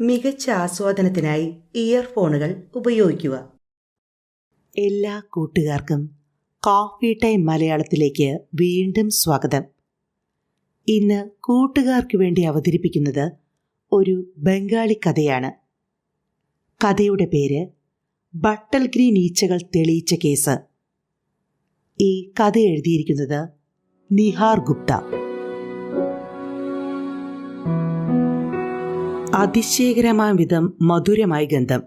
മികച്ച ആസ്വാദനത്തിനായി ഇയർഫോണുകൾ ഉപയോഗിക്കുക. എല്ലാ കൂട്ടുകാർക്കും കോഫി ടൈം മലയാളത്തിലേക്ക് വീണ്ടും സ്വാഗതം. ഇന്ന് കൂട്ടുകാർക്ക് വേണ്ടി അവതരിപ്പിക്കുന്നത് ഒരു ബംഗാളി കഥയാണ്. കഥയുടെ പേര് ബട്ടൽ ഗ്രീൻ ഈച്ചകൾ തെളിയിച്ച കേസ്. ഈ കഥ എഴുതിയിരിക്കുന്നത് നിഹാർ ഗുപ്ത. അതിശയകരമായ വിധം മധുരമായ ഗന്ധം.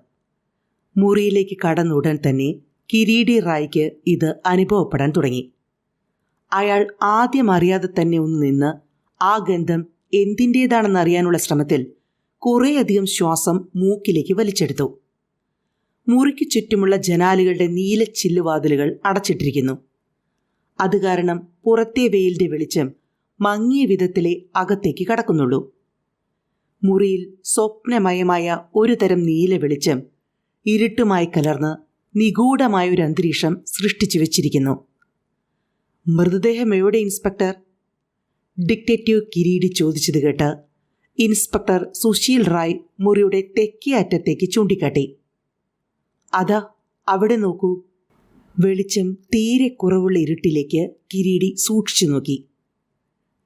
മുറിയിലേക്ക് കടന്നുടൻ തന്നെ കിരീടി റായിക്ക് ഇത് അനുഭവപ്പെടാൻ തുടങ്ങി. അയാൾ ആദ്യം അറിയാതെ തന്നെ ഒന്ന് നിന്ന് ആ ഗന്ധം എന്തിന്റേതാണെന്ന് അറിയാനുള്ള ശ്രമത്തിൽ കുറേയധികം ശ്വാസം മൂക്കിലേക്ക് വലിച്ചെടുത്തു. മുറിക്ക് ചുറ്റുമുള്ള ജനാലുകളുടെ നീല ചില്ലുവാതിലുകൾ അടച്ചിട്ടിരിക്കുന്നു. അത് കാരണം പുറത്തെ വെയിലിന്റെ വെളിച്ചം മങ്ങിയ വിധത്തിലെ അകത്തേക്ക് കടക്കുന്നുള്ളൂ. മുറിയിൽ സ്വപ്നമയമായ ഒരു തരം നീല വെളിച്ചം ഇരുട്ടുമായി കലർന്ന് നിഗൂഢമായ ഒരു അന്തരീക്ഷം സൃഷ്ടിച്ചു വെച്ചിരിക്കുന്നു. മൃതദേഹം എവിടെ ഇൻസ്പെക്ടർ? ഡിക്റ്റേറ്റീവ് കിരീടി ചോദിച്ചത് കേട്ട് ഇൻസ്പെക്ടർ സുശീൽ റായ് മുറിയുടെ തെക്കേ അറ്റത്തേക്ക് ചൂണ്ടിക്കാട്ടി. അതാ അവിടെ നോക്കൂ. വെളിച്ചം തീരെ കുറവുള്ള ഇരുട്ടിലേക്ക് കിരീടി സൂക്ഷിച്ചു നോക്കി.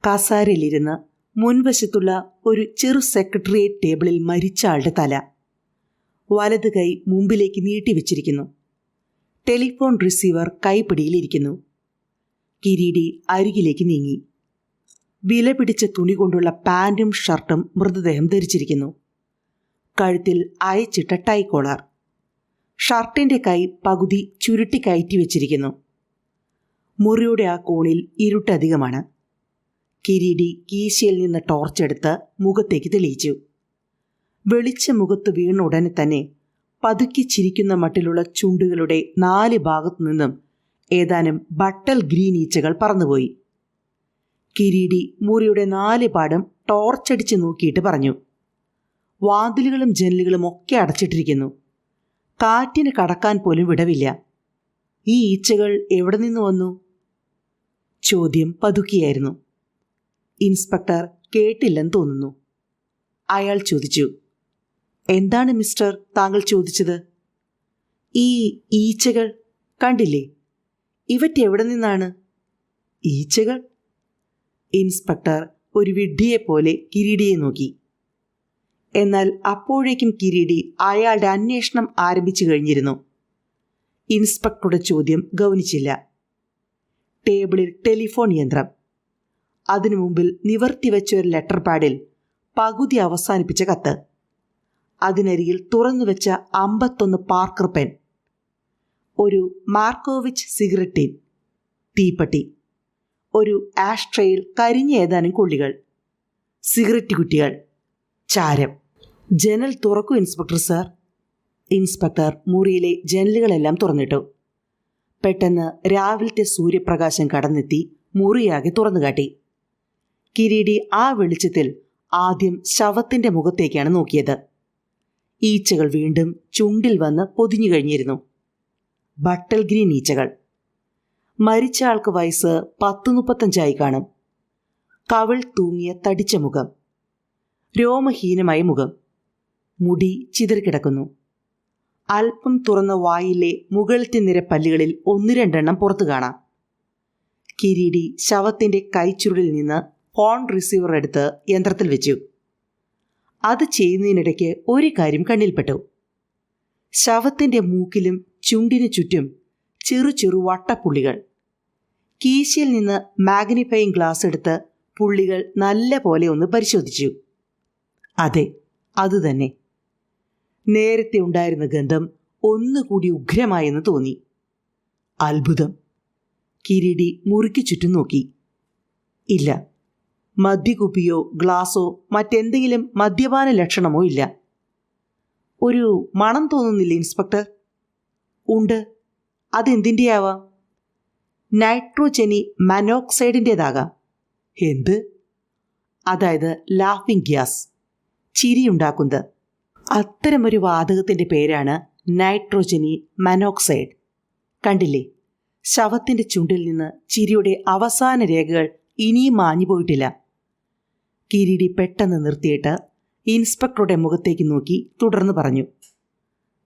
കസാരയിലിരുന്ന് മുൻവശത്തുള്ള ഒരു ചെറു സെക്രട്ടേറിയറ്റ് ടേബിളിൽ മരിച്ച ആളുടെ തല. വലത് കൈ മുമ്പിലേക്ക് നീട്ടിവെച്ചിരിക്കുന്നു ടെലിഫോൺ റിസീവർ കൈപ്പിടിയിലിരിക്കുന്നു. കിരീടി അരികിലേക്ക് നീങ്ങി. വില പിടിച്ച തുണി കൊണ്ടുള്ള പാന്റും ഷർട്ടും മൃതദേഹം ധരിച്ചിരിക്കുന്നു. കഴുത്തിൽ അയച്ചിട്ട ടൈ കോളർ ഷർട്ടിന്റെ കൈ പകുതി ചുരുട്ടി കയറ്റി വെച്ചിരിക്കുന്നു. മുറിയുടെ ആ കോണിൽ ഇരുട്ടധികമാണ്. കിരീടി കീശയിൽ നിന്ന് ടോർച്ചെടുത്ത് മുഖത്തേക്ക് തെളിയിച്ചു. വെളിച്ച മുഖത്ത് വീണ ഉടനെ തന്നെ പതുക്കി ചിരിക്കുന്ന മട്ടിലുള്ള ചുണ്ടുകളുടെ നാല് ഭാഗത്തു നിന്നും ഏതാനും ബട്ടൽ ഗ്രീൻ ഈച്ചകൾ പറന്നുപോയി. കിരീടി മുറിയുടെ നാല് പാടും ടോർച്ചടിച്ച് നോക്കിയിട്ട് പറഞ്ഞു. വാതിലുകളും ജനലുകളും ഒക്കെ അടച്ചിട്ടിരിക്കുന്നു. കാറ്റിന് കടക്കാൻ പോലും വിടവില്ല. ഈ ഈച്ചകൾ എവിടെ നിന്ന് വന്നു? ചോദ്യം പതുക്കിയായിരുന്നു. ഇൻസ്പെക്ടർ കേട്ടില്ലെന്ന് തോന്നുന്നു. അയാൾ ചോദിച്ചു എന്താണ് മിസ്റ്റർ താങ്കൾ ചോദിച്ചത്? ഈ ഈച്ചകൾ കണ്ടില്ലേ? ഇവറ്റ് എവിടെ നിന്നാണ്? ഈച്ചകൾ? ഇൻസ്പെക്ടർ ഒരു വിഡ്ഢിയെപ്പോലെ കിരീടിയെ നോക്കി. എന്നാൽ അപ്പോഴേക്കും കിരീടി അയാളുടെ അന്വേഷണം ആരംഭിച്ചു കഴിഞ്ഞിരുന്നു. ഇൻസ്പെക്ടറുടെ ചോദ്യം ഗൗനിച്ചില്ല. ടേബിളിൽ ടെലിഫോൺ യന്ത്രം. അതിനു മുമ്പിൽ നിവർത്തിവെച്ച ഒരു ലെറ്റർ പാഡിൽ പകുതി അവസാനിപ്പിച്ച കത്ത്. അതിനരികിൽ തുറന്നു വെച്ച അമ്പത്തൊന്ന് പാർക്കർ പെൻ. ഒരു മാർക്കോവിച്ച് സിഗരറ്റ് ടിൻ. തീപ്പട്ടി. ഒരു ആഷ്ട്രയിൽ കരിഞ്ഞ ഏതാനും കുള്ളികൾ. സിഗരറ്റ് കുട്ടികൾ ചാരം. ജനൽ തുറക്കൂ ഇൻസ്പെക്ടർ സർ. ഇൻസ്പെക്ടർ മുറിയിലെ ജനലുകളെല്ലാം തുറന്നിട്ടു. പെട്ടെന്ന് രാവിലത്തെ സൂര്യപ്രകാശം കടന്നെത്തി മുറിയാകെ തുറന്നുകാട്ടി. കിരീടി ആ വെളിച്ചത്തിൽ ആദ്യം ശവത്തിന്റെ മുഖത്തേക്കാണ് നോക്കിയത്. ഈച്ചകൾ വീണ്ടും ചുണ്ടിൽ വന്ന് പൊതിഞ്ഞു കഴിഞ്ഞിരുന്നു. ബട്ടൽ ഗ്രീൻ ഈച്ചകൾ. മരിച്ച ആൾക്ക് വയസ്സ് പത്ത് മുപ്പത്തഞ്ചായി കാണും. കവിൾ തൂങ്ങിയ തടിച്ച മുഖം. രോമഹീനമായ മുഖം. മുടി ചിതറിക്കിടക്കുന്നു. അല്പം തുറന്ന വായിലെ മുകളിലത്തെ നിര പല്ലുകളിൽ ഒന്ന് രണ്ടെണ്ണം പുറത്തു കാണാം. കിരീടി ശവത്തിന്റെ കൈച്ചുരുളിൽ നിന്ന് ഫോൺ റിസീവർ എടുത്ത് യന്ത്രത്തിൽ വെച്ചു. അത് ചെയ്യുന്നതിനിടയ്ക്ക് ഒരു കാര്യം കണ്ണിൽപ്പെട്ടു. ശവത്തിന്റെ മൂക്കിലും ചുണ്ടിനു ചുറ്റും ചെറു ചെറു വട്ടപ്പുള്ളികൾ. കീശയിൽ നിന്ന് മാഗ്നിഫയിങ് ഗ്ലാസ് എടുത്ത് പുള്ളികൾ നല്ല പോലെ ഒന്ന് പരിശോധിച്ചു. അതെ അതുതന്നെ നേരത്തെ ഉണ്ടായിരുന്ന ഗന്ധം ഒന്നുകൂടി ഉഗ്രമായെന്ന് തോന്നി. അത്ഭുതം. കിരീടി മുറുക്കി ചുറ്റും നോക്കി. ഇല്ല മദ്യകുപ്പിയോ ഗ്ലാസോ മറ്റെന്തെങ്കിലും മദ്യപാന ലക്ഷണമോ ഇല്ല. ഒരു മണം തോന്നുന്നില്ല ഇൻസ്പെക്ടർ? ഉണ്ട്. അതെന്തിന്റെയാവാം നൈട്രോജനി മനോക്സൈഡിന്റേതാകാം എന്ത്? അതായത് ലാഫിംഗ് ഗ്യാസ്. ചിരിയുണ്ടാക്കുന്നത്. അത്തരമൊരു വാതകത്തിന്റെ പേരാണ് നൈട്രോജനി മനോക്സൈഡ്. കണ്ടില്ലേ? ശവത്തിന്റെ ചുണ്ടിൽ നിന്ന് ചിരിയുടെ അവസാന രേഖകൾ ഇനിയും മാഞ്ഞു പോയിട്ടില്ല കിരീടി പെട്ടെന്ന് നിർത്തിയിട്ട് ഇൻസ്പെക്ടറുടെ മുഖത്തേക്ക് നോക്കി തുടർന്ന് പറഞ്ഞു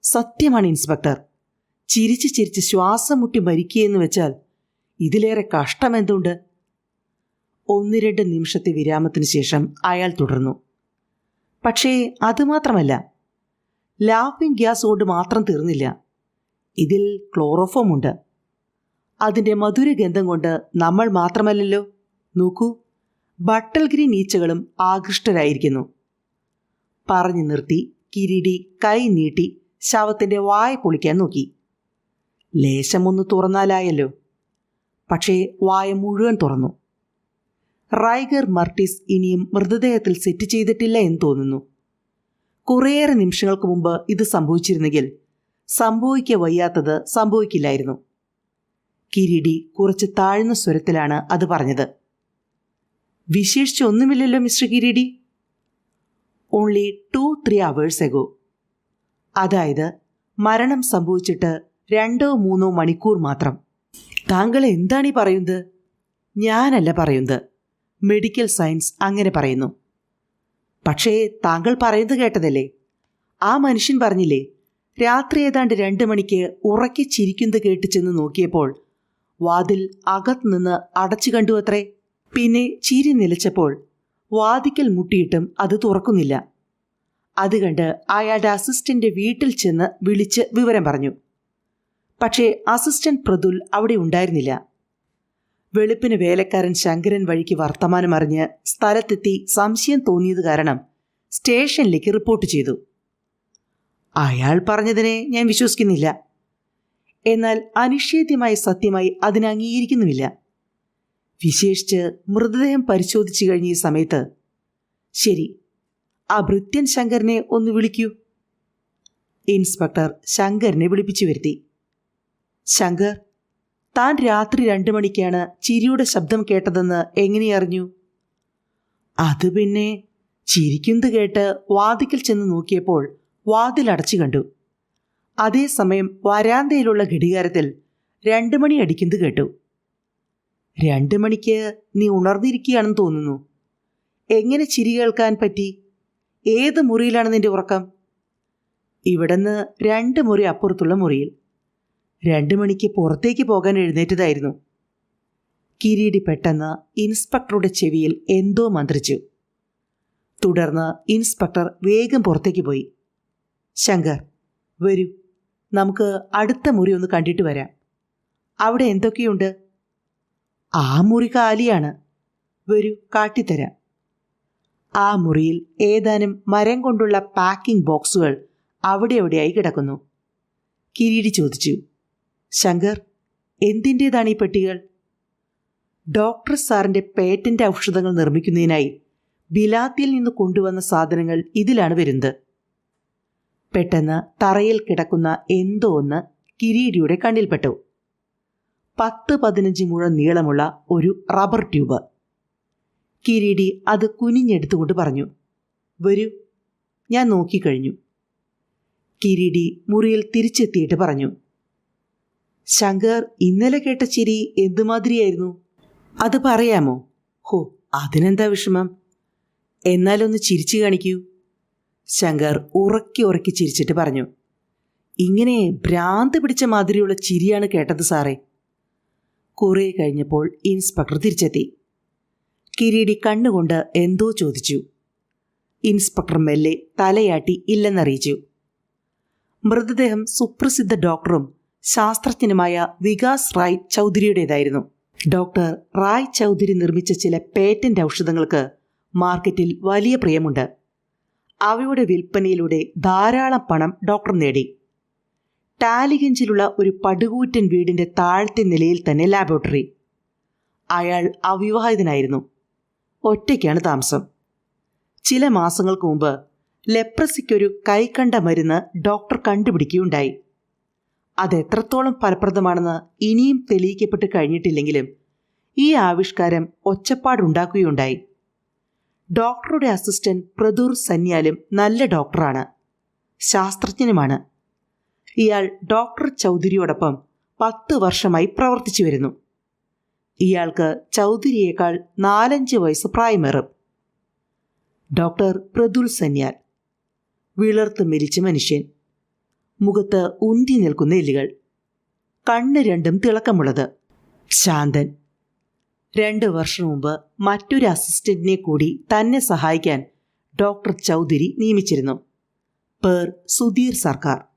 സത്യമാണ് ഇൻസ്പെക്ടർ. ചിരിച്ച് ചിരിച്ച് ശ്വാസം മുട്ടി മരിക്കുകയെന്ന് വെച്ചാൽ ഇതിലേറെ കഷ്ടം എന്തുണ്ട് ഒന്ന് രണ്ട് നിമിഷത്തെ വിരാമത്തിന് ശേഷം അയാൾ തുടർന്നു പക്ഷേ അതുമാത്രമല്ല ലാഫിംഗ് ഗ്യാസ് കൊണ്ട് മാത്രം തീർന്നില്ല. ഇതിൽ ക്ലോറോഫോം ഉണ്ട് അതിന്റെ മധുരഗന്ധം കൊണ്ട് നമ്മൾ മാത്രമല്ലല്ലോ. നോക്കൂ. ബട്ടൽ ഗ്രീൻ ഈച്ചകളും ആകൃഷ്ടരായിരിക്കുന്നു. പറഞ്ഞു നിർത്തി കിരീടി കൈ നീട്ടി ശവത്തിന്റെ വായ പൊളിക്കാൻ നോക്കി. ലേശമൊന്ന് തുറന്നാലായല്ലോ. പക്ഷേ വായ മുഴുവൻ തുറന്നു. റൈഗർ മർട്ടിസ് ഇനിയും മൃതദേഹത്തിൽ സെറ്റ് ചെയ്തിട്ടില്ല എന്ന് തോന്നുന്നു. കുറേയേറെ നിമിഷങ്ങൾക്ക് മുമ്പ് ഇത് സംഭവിച്ചിരുന്നെങ്കിൽ സംഭവിക്ക വയ്യാത്തത് സംഭവിക്കില്ലായിരുന്നു. കിരീടി കുറച്ച് താഴ്ന്ന സ്വരത്തിലാണ് അത് പറഞ്ഞത്. വിശേഷിച്ച് ഒന്നുമില്ലല്ലോ mister Kiriti only two three hours ago അതായത് മരണം സംഭവിച്ചിട്ട് രണ്ടോ മൂന്നോ മണിക്കൂർ മാത്രം. താങ്കൾ എന്താണ് ഈ പറയുന്നത്? ഞാനല്ല പറയുന്നത്. മെഡിക്കൽ സയൻസ് അങ്ങനെ പറയുന്നു. പക്ഷേ താങ്കൾ പറയുന്നത് കേട്ടതല്ലേ? ആ മനുഷ്യൻ പറഞ്ഞില്ലേ രാത്രി ഏതാണ്ട് രണ്ട് മണിക്ക് ഉറക്കി ചിരിക്കുന്നത് കേട്ട് ചെന്ന് നോക്കിയപ്പോൾ വാതിൽ അകത്തുനിന്ന് അടച്ചു കണ്ടു അത്രേ. പിന്നെ ചിരി നിലച്ചപ്പോൾ വാതിക്കൽ മുട്ടിയിട്ടും അത് തുറക്കുന്നില്ല. അത് കണ്ട് അയാളുടെ അസിസ്റ്റന്റ് വീട്ടിൽ ചെന്ന് വിളിച്ച് വിവരം പറഞ്ഞു. പക്ഷേ അസിസ്റ്റന്റ് പ്രതുൽ അവിടെ ഉണ്ടായിരുന്നില്ല. വെളുപ്പിന് വേലക്കാരൻ ശങ്കരൻ വഴിക്ക് വർത്തമാനം അറിഞ്ഞ് സ്ഥലത്തെത്തി സംശയം തോന്നിയത് കാരണം സ്റ്റേഷനിലേക്ക് റിപ്പോർട്ട് ചെയ്തു. അയാൾ പറഞ്ഞതിനെ ഞാൻ വിശ്വസിക്കുന്നില്ല. എന്നാൽ അനിഷേധ്യമായ സത്യമായി അതിനെ അംഗീകരിക്കുന്നുമില്ല. വിശേഷിച്ച് മൃതദേഹം പരിശോധിച്ചു കഴിഞ്ഞ ഈ സമയത്ത് ശരി ആ ഭൃത്യൻ ശങ്കരനെ ഒന്ന് വിളിക്കൂ. ഇൻസ്പെക്ടർ ശങ്കരനെ വിളിപ്പിച്ചു വരുത്തി. ശങ്കർ താൻ രാത്രി രണ്ടു മണിക്കാണ് ചിരിയുടെ ശബ്ദം കേട്ടതെന്ന് എങ്ങനെ അറിഞ്ഞു? അത് പിന്നെ ചിരിക്കുന്നത് കേട്ട് വാതിക്കൽ ചെന്ന് നോക്കിയപ്പോൾ വാതിൽ അടച്ചു കണ്ടു. അതേസമയം വരാന്തയിലുള്ള ഘടികാരത്തിൽ രണ്ടു മണി അടിക്കുന്നത് കേട്ടു. രണ്ടു മണിക്ക് നീ ഉണർന്നിരിക്കുകയാണെന്ന് തോന്നുന്നു. എങ്ങനെ ചിരി കേൾക്കാൻ പറ്റി? ഏത് മുറിയിലാണ് നിന്റെ ഉറക്കം? ഇവിടുന്ന് രണ്ട് മുറി അപ്പുറത്തുള്ള മുറിയിൽ. രണ്ടു മണിക്ക് പുറത്തേക്ക് പോകാൻ എഴുന്നേറ്റതായിരുന്നു. കിരീടി പെട്ടെന്ന് ഇൻസ്പെക്ടറുടെ ചെവിയിൽ എന്തോ മന്ത്രിച്ചു. തുടർന്ന് ഇൻസ്പെക്ടർ വേഗം പുറത്തേക്ക് പോയി. ശങ്കർ വരൂ നമുക്ക് അടുത്ത മുറി ഒന്ന് കണ്ടിട്ട് വരാം. അവിടെ എന്തൊക്കെയുണ്ട്? ആ മുറി കാലിയാണ് വരൂ കാട്ടിത്തരാം. ആ മുറിയിൽ ഏതാനും മരം കൊണ്ടുള്ള പാക്കിംഗ് ബോക്സുകൾ അവിടെ എവിടെയായി കിടക്കുന്നു. കിരീടി ചോദിച്ചു ശങ്കർ എന്തിന്റേതാണ് ഈ പെട്ടികൾ? ഡോക്ടർ സാറിന്റെ പേറ്റന്റ് ഔഷധങ്ങൾ നിർമ്മിക്കുന്നതിനായി ബിലാത്തിയിൽ നിന്ന് കൊണ്ടുവന്ന സാധനങ്ങൾ ഇതിലാണ് വരുന്നത്. പെട്ടെന്ന് തറയിൽ കിടക്കുന്ന എന്തോ ഒന്ന് കിരീടിയുടെ കണ്ണിൽപ്പെട്ടു. പത്ത് പതിനഞ്ച് മുഴ നീളമുള്ള ഒരു റബ്ബർ ട്യൂബ്. കിരീടി അത് കുനിഞ്ഞെടുത്തുകൊണ്ട് പറഞ്ഞു വരൂ ഞാൻ നോക്കിക്കഴിഞ്ഞു. കിരീടി മുറിയിൽ തിരിച്ചെത്തിയിട്ട് പറഞ്ഞു ശങ്കർ ഇന്നലെ കേട്ട ചിരി എന്തുമാതിരിയായിരുന്നു? അത് പറയാമോ? ഹോ അതിനെന്താ വിഷമം? എന്നാലൊന്ന് ചിരിച്ചു കാണിക്കൂ. ശങ്കർ ഉറക്കി ഉറക്കി ചിരിച്ചിട്ട് പറഞ്ഞു ഇങ്ങനെ ഭ്രാന്ത് പിടിച്ച മാതിരിയുള്ള ചിരിയാണ് കേട്ടത് സാറേ. കുറേ കഴിഞ്ഞപ്പോൾ ഇൻസ്പെക്ടർ തിരിച്ചെത്തി. കിരീടി കണ്ണുകൊണ്ട് എന്തോ ചോദിച്ചു. ഇൻസ്പെക്ടർ മെല്ലെ തലയാട്ടി ഇല്ലെന്നറിയിച്ചു. മൃതദേഹം സുപ്രസിദ്ധ ഡോക്ടറും ശാസ്ത്രജ്ഞനുമായ വികാസ് റായ് ചൗധരിയുടേതായിരുന്നു. ഡോക്ടർ റായ് ചൗധരി നിർമ്മിച്ച ചില പേറ്റന്റ് ഔഷധങ്ങൾക്ക് മാർക്കറ്റിൽ വലിയ പ്രിയമുണ്ട്. അവയുടെ വിൽപ്പനയിലൂടെ ധാരാളം പണം ഡോക്ടർ നേടി. ടാലിഗഞ്ചിലുള്ള ഒരു പടുകൂറ്റൻ വീടിന്റെ താഴത്തെ നിലയിൽ തന്നെ ലാബോറട്ടറി അയാൾ അവിവാഹിതനായിരുന്നു. ഒറ്റയ്ക്കാണ് താമസം. ചില മാസങ്ങൾക്ക് മുമ്പ് ലെപ്രസിക്കൊരു കൈക്കണ്ട മരുന്ന് ഡോക്ടർ കണ്ടുപിടിക്കുകയുണ്ടായി. അത് എത്രത്തോളം ഫലപ്രദമാണെന്ന് ഇനിയും തെളിയിക്കപ്പെട്ട് കഴിഞ്ഞിട്ടില്ലെങ്കിലും ഈ ആവിഷ്കാരം ഒച്ചപ്പാടുണ്ടാക്കുകയുണ്ടായി. ഡോക്ടറുടെ അസിസ്റ്റന്റ് പ്രദൂർ സന്യാലും നല്ല ഡോക്ടറാണ്. ശാസ്ത്രജ്ഞനുമാണ്. ഇയാൾ ഡോക്ടർ ചൗധരിയോടൊപ്പം പത്ത് വർഷമായി പ്രവർത്തിച്ചു വരുന്നു. ഇയാൾക്ക് ചൗധരിയേക്കാൾ നാലഞ്ച് വയസ്സ് പ്രായമേറും. ഡോക്ടർ പ്രതുൽ സന്യാൽ. വിളർത്ത് മരിച്ച മനുഷ്യൻ. മുഖത്ത് ഉന്തി നിൽക്കുന്ന എല്ലുകൾ കണ്ണ് രണ്ടും തിളക്കമുള്ളത്. ശാന്തൻ. രണ്ട് വർഷം മുമ്പ് മറ്റൊരു അസിസ്റ്റന്റിനെ കൂടി തന്നെ സഹായിക്കാൻ ഡോക്ടർ ചൗധരി നിയമിച്ചിരുന്നു. പേർ സുധീർ സർക്കാർ.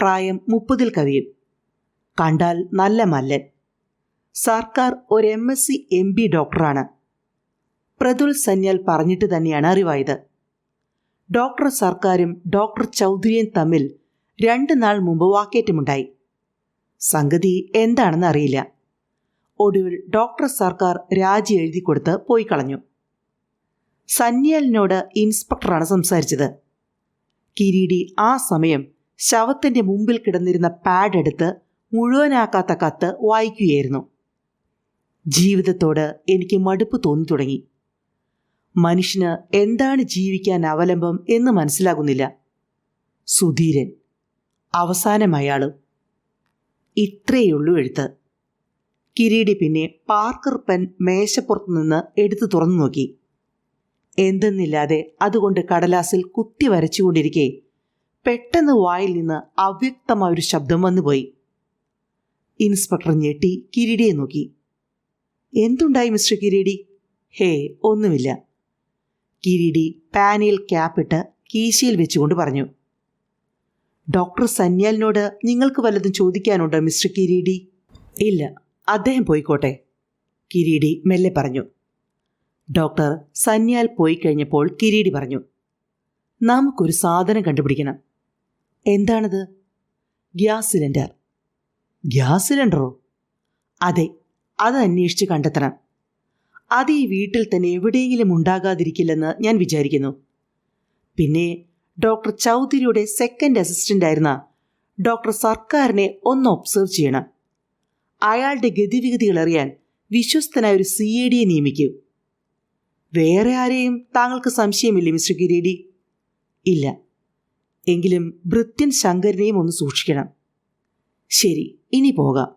പ്രായം മുപ്പതിൽ കവിയും. കണ്ടാൽ നല്ല മല്ലൻ. സർക്കാർ ഒരു M S C M B ഡോക്ടറാണ്. പ്രതുൽ സന്യാൽ പറഞ്ഞിട്ട് തന്നെയാണ് അറിവായത്. ഡോക്ടർ സർക്കാരും ഡോക്ടർ ചൗധരിയും തമ്മിൽ രണ്ട് നാൾ മുമ്പ് വാക്കേറ്റമുണ്ടായി. സംഗതി എന്താണെന്ന് അറിയില്ല. ഒടുവിൽ ഡോക്ടർ സർക്കാർ രാജി എഴുതി കൊടുത്ത് പോയി കളഞ്ഞു. സന്യാലിനോട് ഇൻസ്പെക്ടറാണ് സംസാരിച്ചത്. കിരീടി ആ സമയം ശവത്തിന്റെ മുമ്പിൽ കിടന്നിരുന്ന പാഡ് എടുത്ത് മുഴുവനാക്കാത്ത കത്ത് വായിക്കുകയായിരുന്നു. ജീവിതത്തോട് എനിക്ക് മടുപ്പ് തോന്നി തുടങ്ങി. മനുഷ്യന് എന്താണ് ജീവിക്കാൻ അവലംബം എന്ന് മനസ്സിലാകുന്നില്ല. സുധീരൻ അവസാനം അയാളും. ഇത്രയുള്ളൂ എഴുത്ത്. കിരീടി പിന്നെ പാർക്കർ പെൻ മേശപ്പുറത്ത് നിന്ന് എടുത്തു തുറന്നു നോക്കി. എന്തെന്നില്ലാതെ അതുകൊണ്ട് കടലാസിൽ കുത്തി വരച്ചുകൊണ്ടിരിക്കെ പെട്ടെന്ന് വായിൽ നിന്ന് അവ്യക്തമായ ഒരു ശബ്ദം വന്നുപോയി. ഇൻസ്പെക്ടർ ഞെട്ടി കിരീടിയെ നോക്കി. എന്തുണ്ടായി മിസ്റ്റർ കിരീടി? ഹേ ഒന്നുമില്ല. കിരീടി പാനിൽ ക്യാപ്പിട്ട് കീശയിൽ വെച്ചുകൊണ്ട് പറഞ്ഞു. ഡോക്ടർ സന്യാലിനോട് നിങ്ങൾക്ക് വല്ലതും ചോദിക്കാനുണ്ടോ മിസ്റ്റർ കിരീടി? ഇല്ല അദ്ദേഹം പോയിക്കോട്ടെ. കിരീടി മെല്ലെ പറഞ്ഞു. ഡോക്ടർ സന്യാൽ പോയി കഴിഞ്ഞപ്പോൾ കിരീടി പറഞ്ഞു. നമുക്കൊരു സാധനം കണ്ടുപിടിക്കണം. എന്താണത്? Gas cylinder. ഗ്യാസ് സിലിണ്ടറോ? അതെ അത് അന്വേഷിച്ച് കണ്ടെത്തണം. അത് ഈ വീട്ടിൽ തന്നെ എവിടെയെങ്കിലും ഉണ്ടാകാതിരിക്കില്ലെന്ന് ഞാൻ വിചാരിക്കുന്നു. പിന്നെ ഡോക്ടർ ചൗധരിയുടെ സെക്കൻഡ് അസിസ്റ്റന്റ് ആയിരുന്ന ഡോക്ടർ സർക്കാരിനെ ഒന്ന് ഒബ്സർവ് ചെയ്യണം. അയാളുടെ ഗതിവിഗതികൾ അറിയാൻ വിശ്വസ്തനായ ഒരു സി എ ഡിയെ നിയമിക്കൂ. വേറെ ആരെയും താങ്കൾക്ക് സംശയമില്ലേ മിസ്റ്റർ കിരീടി ഇല്ല. എങ്കിലും ഭൃത്യൻ ശങ്കരനെയും ഒന്ന് സൂക്ഷിക്കണം. ശരി ഇനി പോകാം.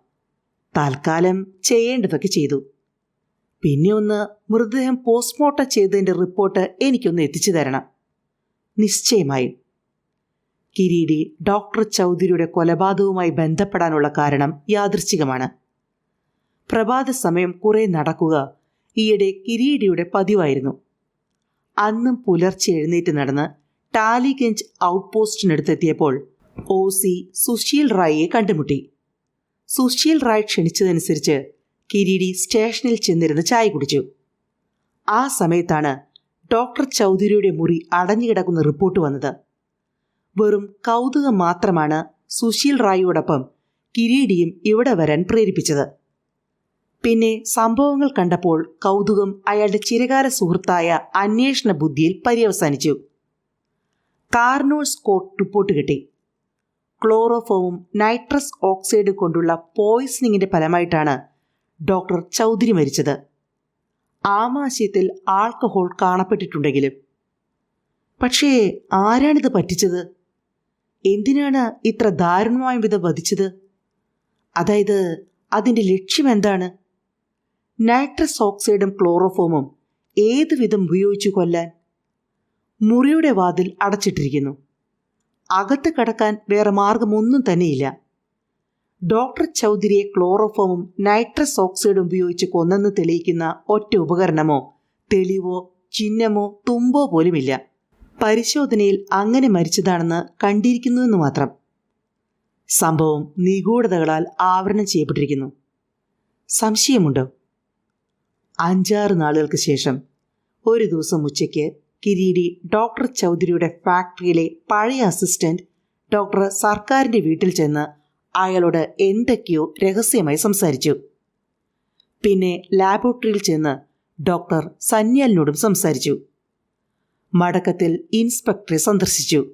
തൽക്കാലം ചെയ്യേണ്ടതൊക്കെ ചെയ്തു. പിന്നെ ഒന്ന് മൃതദേഹം പോസ്റ്റ്മോർട്ടം ചെയ്തതിന്റെ റിപ്പോർട്ട് എനിക്കൊന്ന് എത്തിച്ചു തരണം. നിശ്ചയമായും. കിരീടി ഡോക്ടർ ചൗധരിയുടെ കൊലപാതകവുമായി ബന്ധപ്പെടാനുള്ള കാരണം യാദൃശ്ചികമാണ്. പ്രഭാത സമയം കുറെ നടക്കുക ഈയിടെ കിരീടിയുടെ പതിവായിരുന്നു. അന്നും പുലർച്ചെ എഴുന്നേറ്റ് നടന്ന് ടാലിഗഞ്ച് ഔട്ട് പോസ്റ്റിനടുത്തെത്തിയപ്പോൾ ഒ സി സുശീൽ റായിയെ കണ്ടുമുട്ടി. സുശീൽ റായ് ക്ഷണിച്ചതനുസരിച്ച് കിരീടി സ്റ്റേഷനിൽ ചെന്നിരുന്ന് ചായ കുടിച്ചു. ആ സമയത്താണ് ഡോക്ടർ ചൗധരിയുടെ മുറി അടഞ്ഞുകിടക്കുന്ന റിപ്പോർട്ട് വന്നത്. വെറും കൗതുകം മാത്രമാണ് സുശീൽ റായിയോടൊപ്പം കിരീടിയും ഇവിടെ വരാൻ പ്രേരിപ്പിച്ചത്. പിന്നെ സംഭവങ്ങൾ കണ്ടപ്പോൾ കൗതുകം അയാളുടെ ചിരകാല സുഹൃത്തായ അന്വേഷണ ബുദ്ധിയിൽ പര്യവസാനിച്ചു. കാർനോൾസ് കോട്ട് റിപ്പോർട്ട് കിട്ടി. ക്ലോറോഫോമും നൈട്രസ് ഓക്സൈഡ് കൊണ്ടുള്ള പോയിസണിങ്ങിന്റെ ഫലമായിട്ടാണ് ഡോക്ടർ ചൗധരി മരിച്ചത്. ആമാശയത്തിൽ ആൾക്കഹോൾ കാണപ്പെട്ടിട്ടുണ്ടെങ്കിലും. പക്ഷേ ആരാണിത് പറ്റിച്ചത്? എന്തിനാണ് ഇത്ര ദാരുണമായ വിധം വധിച്ചത്? അതായത് അതിന്റെ ലക്ഷ്യം എന്താണ്? നൈട്രസ് ഓക്സൈഡും ക്ലോറോഫോമും ഏതുവിധം ഉപയോഗിച്ചു കൊല്ലാൻ? മുറിയുടെ വാതിൽ അടച്ചിട്ടിരിക്കുന്നു. അകത്ത് കടക്കാൻ വേറെ മാർഗമൊന്നും തന്നെയില്ല. ഡോക്ടർ ചൗധരിയെ ക്ലോറോഫോമും നൈട്രസ് ഓക്സൈഡും ഉപയോഗിച്ച് കൊന്നെന്ന് തെളിയിക്കുന്ന ഒറ്റ ഉപകരണമോ തെളിവോ ചിഹ്നമോ തുമ്പോ പോലുമില്ല. പരിശോധനയിൽ അങ്ങനെ മരിച്ചതാണെന്ന് കണ്ടിരിക്കുന്നുവെന്ന് മാത്രം. സംഭവം നിഗൂഢതകളാൽ ആവരണം ചെയ്യപ്പെട്ടിരിക്കുന്നു. സംശയമുണ്ടോ? അഞ്ചാറ് നാളുകൾക്ക് ശേഷം ഒരു ദിവസം ഉച്ചയ്ക്ക് കിരീടി ഡോക്ടർ ചൗധരിയുടെ ഫാക്ടറിയിലെ പഴയ അസിസ്റ്റന്റ് ഡോക്ടർ സർക്കാരിന്റെ വീട്ടിൽ ചെന്ന് അയാളോട് എന്തൊക്കെയോ രഹസ്യമായി സംസാരിച്ചു. പിന്നെ ലാബോറട്ടറിയിൽ ചെന്ന് ഡോക്ടർ സന്യാലിനോടും സംസാരിച്ചു. മടക്കത്തിൽ ഇൻസ്പെക്ടറെ സന്ദർശിച്ചു.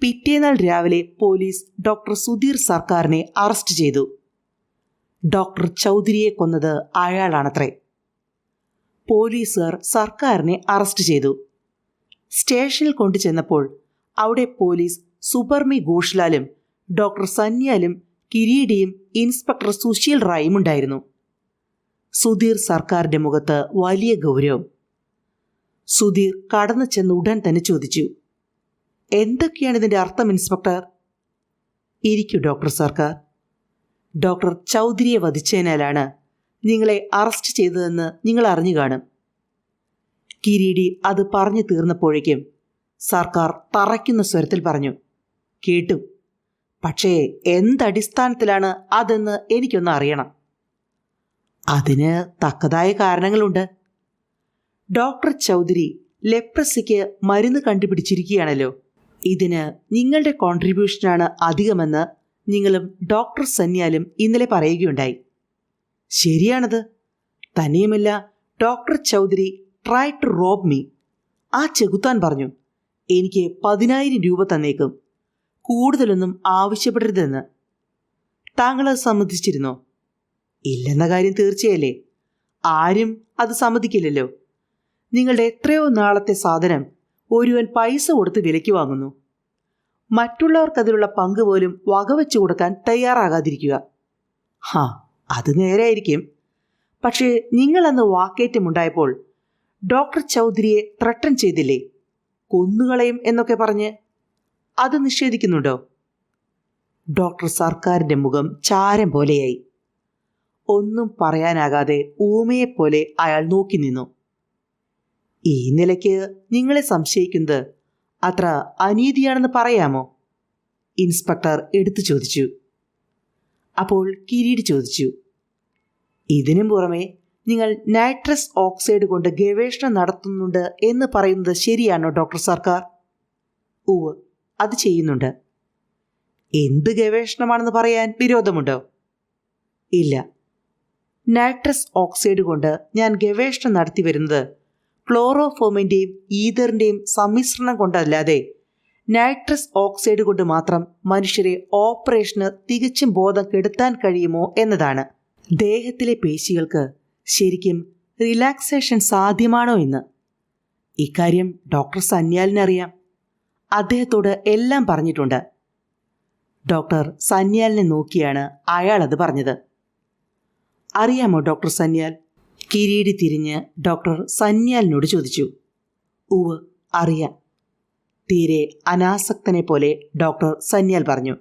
പിറ്റേന്നാൾ രാവിലെ പോലീസ് ഡോക്ടർ സുധീർ സർക്കാരിനെ അറസ്റ്റ് ചെയ്തു. ഡോക്ടർ ചൗധരിയെ കൊന്നത് അയാളാണത്രേ. പോലീസുകാർ സർക്കാരിനെ അറസ്റ്റ് ചെയ്തു. സ്റ്റേഷനിൽ കൊണ്ടുചെന്നപ്പോൾ അവിടെ പോലീസ് സുബർമി ഘോഷ്ലാലും ഡോക്ടർ സന്യാലും കിരീടിയും ഇൻസ്പെക്ടർ സുശീൽ റായും ഉണ്ടായിരുന്നു. സുധീർ സർക്കാരിന്റെ മുഖത്ത് വലിയ ഗൗരവം. സുധീർ കടന്നു ചെന്ന് ഉടൻ തന്നെ ചോദിച്ചു എന്തൊക്കെയാണ് ഇതിന്റെ അർത്ഥം ഇൻസ്പെക്ടർ? ഇരിക്കൂ ഡോക്ടർ സർക്കാർ. ഡോക്ടർ ചൗധരിയെ വധിച്ചതിനാലാണ് നിങ്ങളെ അറസ്റ്റ് ചെയ്തതെന്ന് നിങ്ങൾ അറിഞ്ഞു കാണും. കിരീടി അത് പറഞ്ഞു തീർന്നപ്പോഴേക്കും സർക്കാർ തറയ്ക്കുന്ന സ്വരത്തിൽ പറഞ്ഞു കേട്ടു. പക്ഷേ എന്തടിസ്ഥാനത്തിലാണ് അതെന്ന് എനിക്കൊന്ന് അറിയണം. അതിന് തക്കതായ കാരണങ്ങളുണ്ട്. ഡോക്ടർ ചൗധരി ലെപ്രസിക്ക് മരുന്ന് കണ്ടുപിടിച്ചിരിക്കുകയാണല്ലോ. ഇതിന് നിങ്ങളുടെ കോൺട്രിബ്യൂഷനാണ് അധികമെന്ന് നിങ്ങളും ഡോക്ടർ സന്യാലും ഇന്നലെ പറയുകയുണ്ടായി. ശരിയാണത്? തനിയുമില്ല doctor Chaudhary try to rob me. ആ ചെകുത്താൻ പറഞ്ഞു എനിക്ക് പതിനായിരം രൂപ തന്നേക്കും. കൂടുതലൊന്നും ആവശ്യപ്പെടരുതെന്ന്. താങ്കൾ അത് സമ്മതിച്ചിരുന്നോ? ഇല്ലെന്ന കാര്യം തീർച്ചയല്ലേ. ആരും അത് സമ്മതിക്കില്ലല്ലോ. നിങ്ങളുടെ എത്രയോ നാളത്തെ സാധനം ഒരുവൻ പൈസ കൊടുത്ത് വിലയ്ക്ക് വാങ്ങുന്നു. മറ്റുള്ളവർക്കതിലുള്ള പങ്ക് പോലും വകവെച്ചു കൊടുക്കാൻ തയ്യാറാകാതിരിക്കുക. ഹാ അത് നേരെയായിരിക്കും. പക്ഷേ നിങ്ങളന്ന് വാക്കേറ്റമുണ്ടായപ്പോൾ ഡോക്ടർ ചൗധരിയെ ത്രട്ടൻ ചെയ്തില്ലേ? കൊന്നുകളയും എന്നൊക്കെ പറഞ്ഞ് അത് നിഷേധിക്കുന്നുണ്ടോ? ഡോക്ടർ സർക്കാരിന്റെ മുഖം ചാരം പോലെയായി. ഒന്നും പറയാനാകാതെ ഊമയെപ്പോലെ അയാൾ നോക്കി നിന്നു. ഈ നിലയ്ക്ക് നിങ്ങളെ സംശയിക്കുന്നത് അത്ര അനീതിയാണെന്ന് പറയാമോ? ഇൻസ്പെക്ടർ എടുത്തു ചോദിച്ചു. അപ്പോൾ കിരീട് ചോദിച്ചു. ഇതിനും പുറമെ നിങ്ങൾ നൈട്രസ് ഓക്സൈഡ് കൊണ്ട് ഗവേഷണം നടത്തുന്നുണ്ട് എന്ന് പറയുന്നത് ശരിയാണോ ഡോക്ടർ സർക്കാർ? ഉവ് അത് ചെയ്യുന്നുണ്ട്. എന്ത് ഗവേഷണമാണെന്ന് പറയാൻ വിരോധമുണ്ടോ? ഇല്ല. നൈട്രസ് ഓക്സൈഡ് കൊണ്ട് ഞാൻ ഗവേഷണം നടത്തി വരുന്നത് ക്ലോറോഫോമിന്റെയും ഈതറിന്റെയും സമ്മിശ്രണം കൊണ്ടല്ലാതെ നൈട്രസ് ഓക്സൈഡ് കൊണ്ട് മാത്രം മനുഷ്യരെ ഓപ്പറേഷന് തികച്ചും ബോധം കെടുത്താൻ കഴിയുമോ എന്നതാണ്. ദേഹത്തിലെ പേശികൾക്ക് ശരിക്കും റിലാക്സേഷൻ സാധ്യമാണോ എന്ന്? ഇക്കാര്യം ഡോക്ടർ സന്യാലിനറിയാം. അദ്ദേഹത്തോട് എല്ലാം പറഞ്ഞിട്ടുണ്ട്. ഡോക്ടർ സന്യാലിനെ നോക്കിയാണ് അയാൾ അത് പറഞ്ഞത്. അറിയാമോ ഡോക്ടർ സന്യാൽ? കിരീടി തിരിഞ്ഞ് ഡോക്ടർ സന്യാലിനോട് ചോദിച്ചു. ഉവ് അറിയാം. തീരെ അനാസക്തനെ പോലെ ഡോക്ടർ സന്യാൽ പറഞ്ഞു.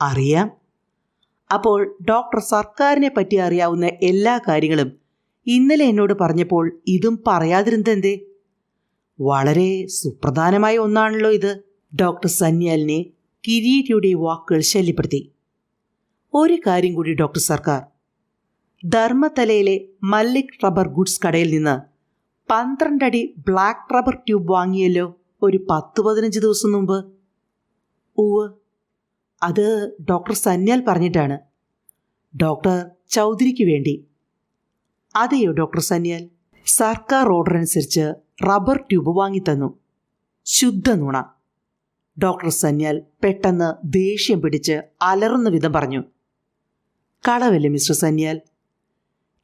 അറിയാം? അപ്പോൾ ഡോക്ടർ സർക്കാരിനെ പറ്റി അറിയാവുന്ന എല്ലാ കാര്യങ്ങളും ഇന്നലെ എന്നോട് പറഞ്ഞപ്പോൾ ഇതും പറയാതിരുന്നെന്തേ വളരെ സുപ്രധാനമായ ഒന്നാണല്ലോ ഇത് ഡോക്ടർ സന്യാലിനെ കിരീടിയുടെ വാക്കുകൾ ശല്യപ്പെടുത്തി. ഒരു കാര്യം കൂടി ഡോക്ടർ സർക്കാർ. ധർമ്മതലയിലെ മല്ലിക് റബ്ബർ ഗുഡ്സ് കടയിൽ നിന്ന് പന്ത്രണ്ടടി ബ്ലാക്ക് റബ്ബർ ട്യൂബ് വാങ്ങിയല്ലോ ഒരു പത്ത് പതിനഞ്ച് ദിവസം മുമ്പ്. ഉവ് അത് ഡോക്ടർ സന്യാൽ പറഞ്ഞിട്ടാണ്. ഡോക്ടർ ചൗധരിക്ക് വേണ്ടി. അതെയോ ഡോക്ടർ സന്യാൽ? സർക്കാർ ഓർഡർ അനുസരിച്ച് റബ്ബർ ട്യൂബ് വാങ്ങിത്തന്നു ശുദ്ധ നുണ. ഡോക്ടർ സന്യാൽ പെട്ടെന്ന് ദേഷ്യം പിടിച്ച് അലറുന്ന വിധം പറഞ്ഞു. കളവല്ലേ മിസ്റ്റർ സന്യാൽ?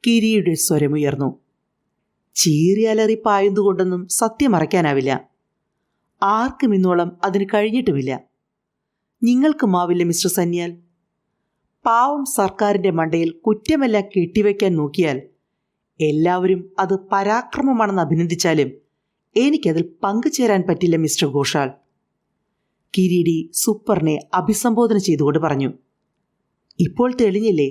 കിരിയുടെ സ്വരമുയർന്നു ചീറി അലറി പായുന്നതുകൊണ്ടൊന്നും സത്യം മറയ്ക്കാനാവില്ല. ആർക്കും ഇന്നോളം അതിന് കഴിഞ്ഞിട്ടുമില്ല. നിങ്ങൾക്കും മാവില്ല മിസ്റ്റർ സന്യാൽ? പാവം സർക്കാരിന്റെ മണ്ടയിൽ കുറ്റമെല്ലാം കെട്ടിവെക്കാൻ നോക്കിയാൽ എല്ലാവരും അത് പരാക്രമമാണെന്ന് അഭിനന്ദിച്ചാലും എനിക്കതിൽ പങ്കുചേരാൻ പറ്റില്ല മിസ്റ്റർ ഘോഷാൽ. കിരീടി സൂപ്പറിനെ അഭിസംബോധന ചെയ്തുകൊണ്ട് പറഞ്ഞു. ഇപ്പോൾ തെളിഞ്ഞില്ലേ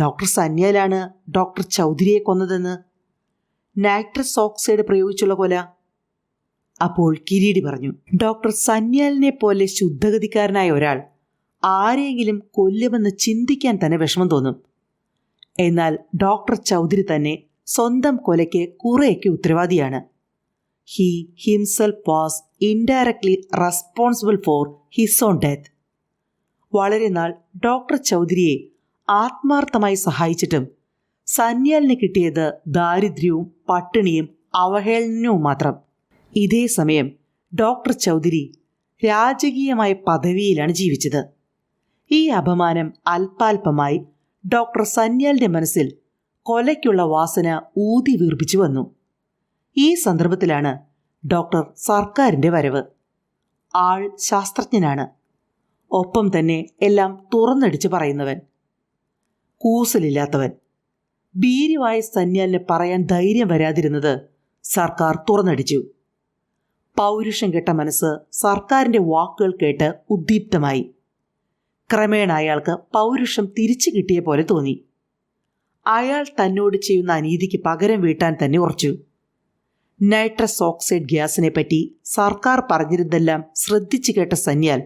ഡോക്ടർ സന്യാലാണ് ഡോക്ടർ ചൗധരിയെ കൊന്നതെന്ന്? നൈട്രസ് ഓക്സൈഡ് പ്രയോഗിച്ചുള്ള കൊല അപ്പോൾ കിരീടി പറഞ്ഞു ഡോക്ടർ സന്യാലിനെ പോലെ ശുദ്ധഗതിക്കാരനായ ഒരാൾ ആരെയെങ്കിലും കൊല്ലുമെന്ന് ചിന്തിക്കാൻ തന്നെ വിഷമം തോന്നും. എന്നാൽ ഡോക്ടർ ചൗധരി തന്നെ സ്വന്തം കൊലയ്ക്ക് കുറേയൊക്കെ ഉത്തരവാദിയാണ്. He himself was indirectly responsible for his own death വളരെ നാൾ ഡോക്ടർ ചൗധരിയെ ആത്മാർത്ഥമായി സഹായിച്ചിട്ടും സന്യാലിന് കിട്ടിയത് ദാരിദ്ര്യവും പട്ടിണിയും അവഹേളനവും മാത്രം. ഇതേ സമയം ഡോക്ടർ ചൗധരി രാജകീയമായ പദവിയിലാണ് ജീവിച്ചത്. ഈ അപമാനം അല്പാൽപമായി ഡോക്ടർ സന്യാലിന്റെ മനസ്സിൽ കൊലയ്ക്കുള്ള വാസന ഊതി വീർപ്പിച്ചു വന്നു. ഈ സന്ദർഭത്തിലാണ് ഡോക്ടർ സർക്കാരിന്റെ വരവ്. ആൾ ശാസ്ത്രജ്ഞനാണ്. ഒപ്പം തന്നെ എല്ലാം തുറന്നടിച്ച് പറയുന്നവൻ. കൂസലില്ലാത്തവൻ. ഭീരുവായ സന്യാലിന് പറയാൻ ധൈര്യം വരാതിരുന്നത് സർക്കാർ തുറന്നടിച്ചു. പൗരുഷം കെട്ട മനസ്സ് സർക്കാരിന്റെ വാക്കുകൾ കേട്ട് ഉദ്ദീപ്തമായി. ക്രമേണ അയാൾക്ക് പൗരുഷം തിരിച്ചു കിട്ടിയ പോലെ തോന്നി. അയാൾ തന്നോട് ചെയ്യുന്ന അനീതിക്ക് പകരം വീട്ടാൻ തന്നെ ഉറച്ചു. നൈട്രസ് ഓക്സൈഡ് ഗ്യാസിനെ പറ്റി സർക്കാർ പറഞ്ഞിരുന്നെല്ലാം ശ്രദ്ധിച്ചു കേട്ട സന്യാൽ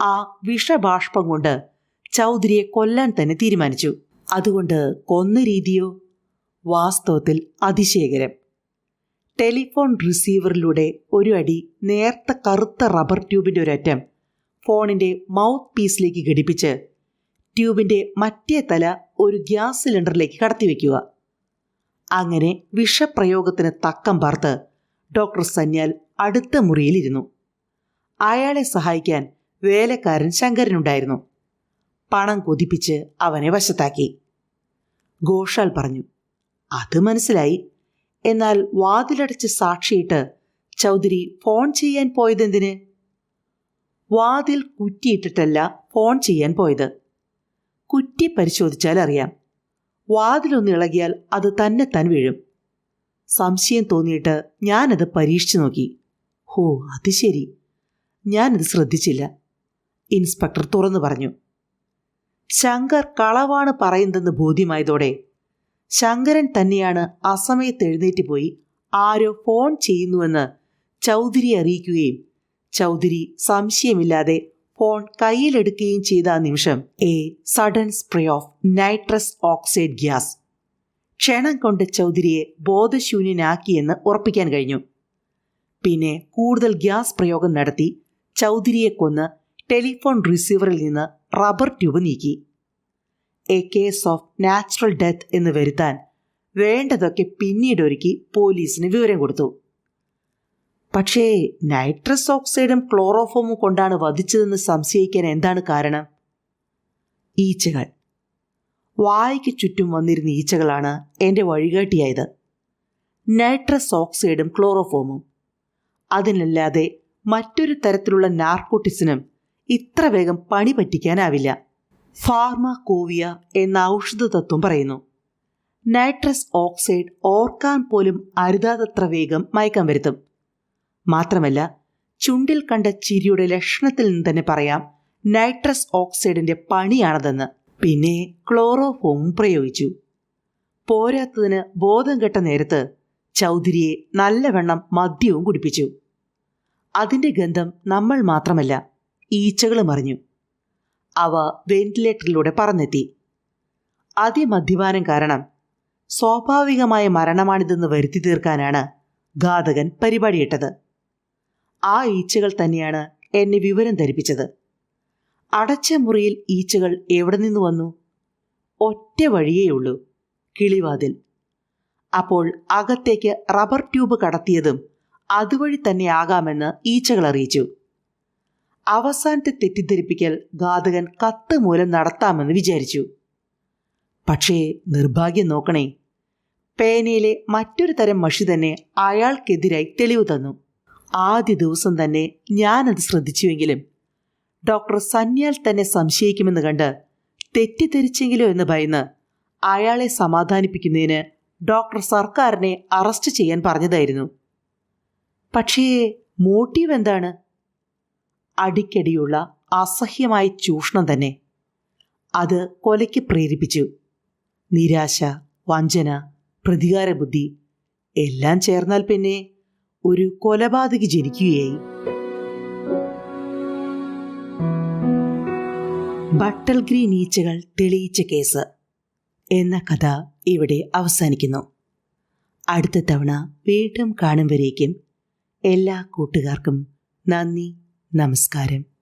ആ വിഷബാഷ്പം കൊണ്ട് ചൗധരിയെ കൊല്ലാൻ തന്നെ തീരുമാനിച്ചു. അതുകൊണ്ട് കൊന്ന രീതിയോ വാസ്തവത്തിൽ അതിശയകരം. ടെലിഫോൺ റിസീവറിലൂടെ ഒരു അടി നേർത്ത കറുത്ത റബ്ബർ ട്യൂബിന്റെ ഒരറ്റം ഫോണിന്റെ മൗത്ത് പീസിലേക്ക് ഘടിപ്പിച്ച് ട്യൂബിന്റെ മറ്റേ തല ഒരു ഗ്യാസ് സിലിണ്ടറിലേക്ക് കടത്തിവെക്കുക അങ്ങനെ വിഷപ്രയോഗത്തിന് തക്കം പാർത്ത് ഡോക്ടർ സന്യാൽ അടുത്ത മുറിയിലിരുന്നു. അയാളെ സഹായിക്കാൻ വേലക്കാരൻ ശങ്കരനുണ്ടായിരുന്നു. പണം കൊതിപ്പിച്ച് അവനെ വശത്താക്കി. ഘോഷാൽ പറഞ്ഞു അത് മനസ്സിലായി. എന്നാൽ വാതിലടച്ച് സാക്ഷിയിട്ട് ചൗധരി ഫോൺ ചെയ്യാൻ പോയതെന്തിന്? വാതിൽ കുറ്റിയിട്ടിട്ടല്ല ഫോൺ ചെയ്യാൻ പോയത്. കുറ്റി പരിശോധിച്ചാൽ അറിയാം. വാതിലൊന്ന് ഇളകിയാൽ അത് തന്നെ താൻ വീഴും. സംശയം തോന്നിയിട്ട് ഞാനത് പരീക്ഷിച്ചു നോക്കി. ഹോ അത് ശരി. ഞാനത് ശ്രദ്ധിച്ചില്ല. ഇൻസ്പെക്ടർ തുറന്നു പറഞ്ഞു. ശങ്കർ കളവാണ് പറയുന്നതെന്ന് ബോധ്യമായതോടെ ശങ്കരൻ തന്നെയാണ് അസമയത്ത് എഴുന്നേറ്റ് പോയി ആരോ ഫോൺ ചെയ്യുന്നുവെന്ന് ചൗധരി അറിയിക്കുകയും ചൗധരി സംശയമില്ലാതെ ഫോൺ കയ്യിലെടുക്കുകയും ചെയ്ത നിമിഷം a sudden spray of nitrous oxide gas ക്ഷണം കൊണ്ട് ചൗധരിയെ ബോധശൂന്യനാക്കിയെന്ന് ഉറപ്പിക്കാൻ കഴിഞ്ഞു. പിന്നെ കൂടുതൽ ഗ്യാസ് പ്രയോഗം നടത്തി ചൗധരിയെ കൊന്ന് ടെലിഫോൺ റിസീവറിൽ നിന്ന് റബ്ബർ ട്യൂബ് നീക്കി. A case of natural death എന്ന് വരുത്താൻ വേണ്ടതൊക്കെ പിന്നീട് ഒരുക്കി പോലീസിന് വിവരം കൊടുത്തു. പക്ഷേ നൈട്രസ് ഓക്സൈഡും ക്ലോറോഫോമും കൊണ്ടാണ് വധിച്ചതെന്ന് സംശയിക്കാൻ എന്താണ് കാരണം? ഈച്ചകൾ. വായിക്ക് ചുറ്റും വന്നിരുന്ന ഈച്ചകളാണ് എന്റെ വഴികാട്ടിയായത്. നൈട്രസ് ഓക്സൈഡും ക്ലോറോഫോമും. അതിനല്ലാതെ മറ്റൊരു തരത്തിലുള്ള നാർക്കോട്ടിക്സിനും ഇത്ര വേഗം പണി പറ്റിക്കാനാവില്ല. ഫാർമാകോവിയ എന്ന ഔഷധ തത്വം പറയുന്നു. നൈട്രസ് ഓക്സൈഡ് ഓർക്കാൻ പോലും അരുതാതത്ര വേഗം മയക്കം വരുത്തും. മാത്രമല്ല ചുണ്ടിൽ കണ്ട ചിരിയുടെ ലക്ഷണത്തിൽ നിന്ന് തന്നെ പറയാം നൈട്രസ് ഓക്സൈഡിന്റെ പണിയാണതെന്ന്. പിന്നെ ക്ലോറോഫോം പ്രയോഗിച്ചു. പോരാത്തതിന് ബോധം കെട്ട നേരത്ത് ചൗധരിയെ നല്ലവണ്ണം മദ്യവും കുടിപ്പിച്ചു. അതിന്റെ ഗന്ധം നമ്മൾ മാത്രമല്ല ഈച്ചകളും അറിഞ്ഞു. അവ വെന്റിലേറ്ററിലൂടെ പറന്നെത്തി. അതിമദ്യപാനം കാരണം സ്വാഭാവികമായ മരണമാണിതെന്ന് വരുത്തി തീർക്കാനാണ് ഘാതകൻ പരിപാടിയിട്ടത്. ആ ഈച്ചകൾ തന്നെയാണ് എന്നെ വിവരം ധരിപ്പിച്ചത്. അടച്ച മുറിയിൽ ഈച്ചകൾ എവിടെ നിന്ന് വന്നു? ഒറ്റ വഴിയേയുള്ളൂ കിളിവാതിൽ. അപ്പോൾ അകത്തേക്ക് റബ്ബർ ട്യൂബ് കടത്തിയതും അതുവഴി തന്നെ ആകാമെന്ന് ഈച്ചകൾ അറിയിച്ചു. അവസാനത്തെ തെറ്റിദ്ധരിപ്പിക്കൽ ഘാതകൻ കത്ത് മൂലം നടത്താമെന്ന് വിചാരിച്ചു. പക്ഷേ നിർഭാഗ്യം നോക്കണേ പേനയിലെ മറ്റൊരു തരം മഷി തന്നെ അയാൾക്കെതിരായി തെളിവ് തന്നു. ആദ്യ ദിവസം തന്നെ ഞാനത് ശ്രദ്ധിച്ചുവെങ്കിലും ഡോക്ടർ സന്യാൽ തന്നെ സംശയിക്കുമെന്ന് കണ്ട് തെറ്റിദ്ധരിച്ചെങ്കിലോ എന്ന് ഭയന്ന് അയാളെ സമാധാനിപ്പിക്കുന്നതിന് ഡോക്ടർ സർക്കാരിനെ അറസ്റ്റ് ചെയ്യാൻ പറഞ്ഞതായിരുന്നു. പക്ഷേ മോട്ടീവ് എന്താണ്? അടിക്കടിയുള്ള അസഹ്യമായ ചൂഷണം തന്നെ. അത് കൊലയ്ക്ക് പ്രേരിപ്പിച്ചു. നിരാശ വഞ്ചന പ്രതികാരബുദ്ധി എല്ലാം ചേർന്നാൽ പിന്നെ ഒരു കൊലപാതകി ജനിക്കുകയായി. ബട്ടൽ ഗ്രീൻ ഈച്ചകൾ തെളിയിച്ച കേസ് എന്ന കഥ ഇവിടെ അവസാനിക്കുന്നു. അടുത്ത തവണ വീണ്ടും കാണും വരേക്കും എല്ലാ കൂട്ടുകാർക്കും നന്ദി. നമസ്കാരം.